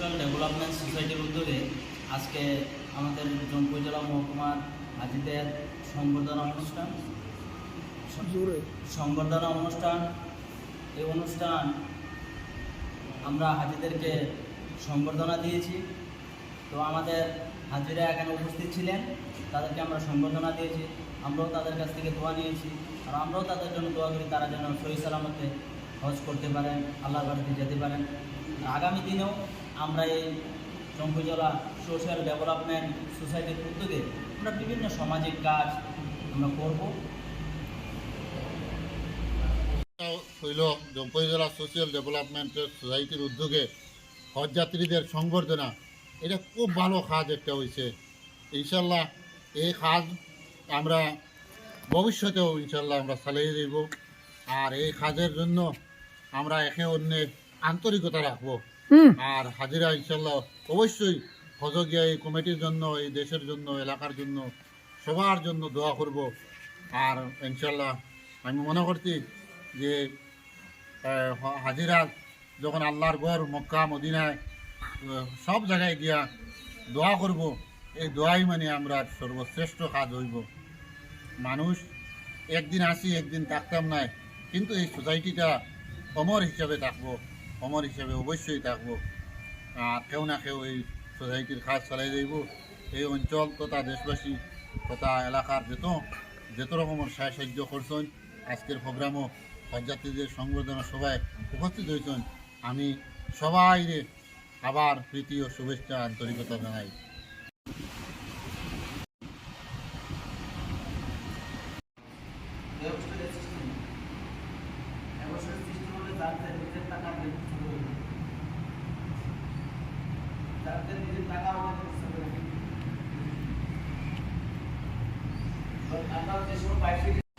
Social development সোসাইটির উদ্যোগে আজকে আমাদের জনপুর জেলা মহকুমার হাজিদের সংবর্ধনা অনুষ্ঠান সংবর্ধনা অনুষ্ঠান। এই অনুষ্ঠান আমরা হাজিদেরকে সংবর্ধনা দিয়েছি। তো আমাদের হাজিরা এখানে উপস্থিত ছিলেন তাদেরকে আমরা সংবর্ধনা দিয়েছি। আমরাও তাদের কাছ থেকে দোয়া নিয়েছি। আর আমরাও তাদের জন্য দোয়া করি তারা যেন সহি সালামতে হজ করতে পারেন আল্লাহর বাড়িতে যেতে পারেন। আগামী দিনেও আমরা এই চম্পুজলা সোশ্যাল ডেভেলপমেন্ট সোসাইটির উদ্যোগে আমরা বিভিন্ন সামাজিক কাজ আমরা করব। হইল জম্পই জেলা সোশিয়াল ডেভেলপমেন্টের সোসাইটির উদ্যোগে হজ যাত্রীদের সংবর্ধনা। এটা খুব ভালো কাজ একটা হয়েছে ইনশাল্লাহ এই কাজ আমরা ভবিষ্যতেও ইনশাল্লাহ আমরা চালিয়ে দেব। আর এই কাজের জন্য আমরা একে অন্যের আন্তরিকতা রাখব। আর হাজিরা ইনশাল্লাহ অবশ্যই হজগিয়া এই কমিটির জন্য, এই দেশের জন্য, এলাকার জন্য, সবার জন্য দোয়া করব। আর ইনশাল্লাহ আমি মনে করছি যে হাজিরা যখন আল্লাহর গড় মক্কা, মদিনায় সব জায়গায় গিয়া দোয়া করব, এই দোয়াই মানে আমরা সর্বশ্রেষ্ঠ কাজ হইব। মানুষ একদিন আসি, একদিন থাকতাম নাই, কিন্তু এই সোসাইটিটা অমর হিসাবে থাকব। অমর হিসাবে অবশ্যই থাকব। কেউ না কেউ এই সোসাইটির কাজ চালাই যাইব। এই অঞ্চল তথা দেশবাসী তথা এলাকার যত যত রকমের সাহায্য করছেন, আজকের প্রোগ্রামও হজযাত্রীদের সংবর্ধনা সবাই উপস্থিত হয়েছেন। আমি সবাই আবার প্রীতি ও শুভেচ্ছা আন্তরিকতা জানাই। আমরা যে সময়